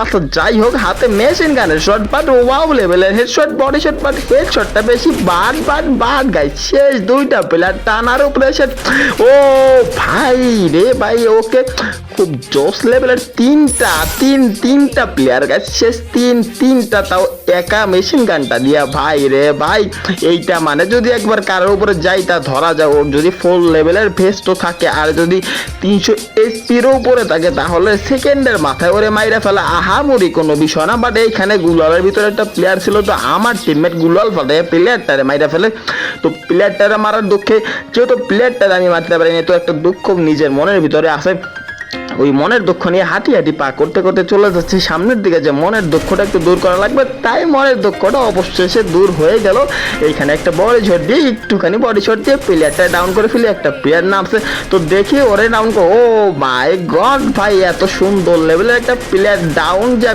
আচ্ছা যাই হোক, হাতে মেশিন গানের শট বাট ওয়াও লেভেলের headshot body shot but head শটটা বেশি বাট বাট বাট গাই শেষ দুইটা প্লেয়ার টানার উপরে সে ও ভাই রে ভাই, ওকে খুব জোস লেভেলের তিনটা, তিন, তিনটা প্লেয়ার গাছ শেষ তিন, তিনটা তাও একা মেশিন গানটা দিয়া। ভাই রে ভাই, এইটা মানে যদি একবার কারোর উপরে যাই তা ধরা যায় ওর যদি ফুল লেভেলের ভেস্টও থাকে, আর যদি তিনশো এসপিরও উপরে থাকে, তাহলে সেকেন্ডের মাথায় ওরে মাইরা ফেলা আহামরি কোনো বিষয় না। বাট এইখানে গুলালের ভিতরে একটা প্লেয়ার ছিল তো, আমার টিমমেট গুলাল ফাটে। প্লেয়ারটারে মাইরা ফেলে। তো প্লেয়ারটারে মারার দুঃখে, যেহেতু প্লেয়ারটারে আমি মারতে পারিনি, তো একটা দুঃখ নিজের মনের ভিতরে আছে। ওই মনের দুঃখ নিয়ে হাঁটি হাঁটি পা করতে করতে চলে যাচ্ছে। সামনের দিকে যে মনের দুঃখটা একটু দূর করা লাগবে, তাই মনের দুঃখটা অবশেষে দূর হয়ে গেল। এইখানে একটা বড় শট দিয়ে একটুখানি বডি শট দিয়ে প্লেয়ারটা ডাউন করে ফেলি, একটা প্লেয়ার নামছে। তো দেখি ওরে ডাউন ও মাই গড ভাই, এত সুন্দর লেভেলের একটা প্লেয়ার ডাউন যে